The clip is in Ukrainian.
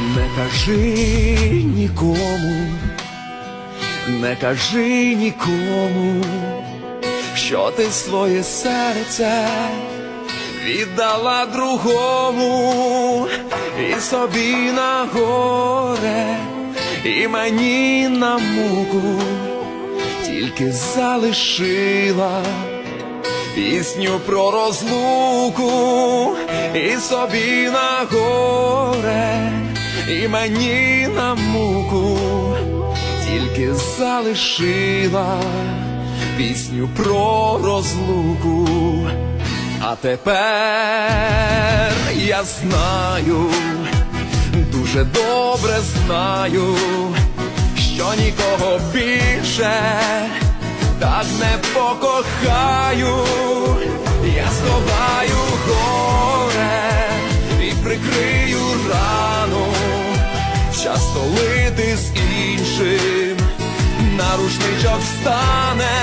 Не кажи нікому, не кажи нікому, що ти своє серце віддала другому, і собі на горе, і мені на муку, тільки залишила пісню про розлуку, і собі на горе, і мені на муку, тільки залишила пісню про розлуку. А тепер я знаю, дуже добре знаю, що нікого більше так не покохаю, я сховаю часто лити з іншим, на рушничок стане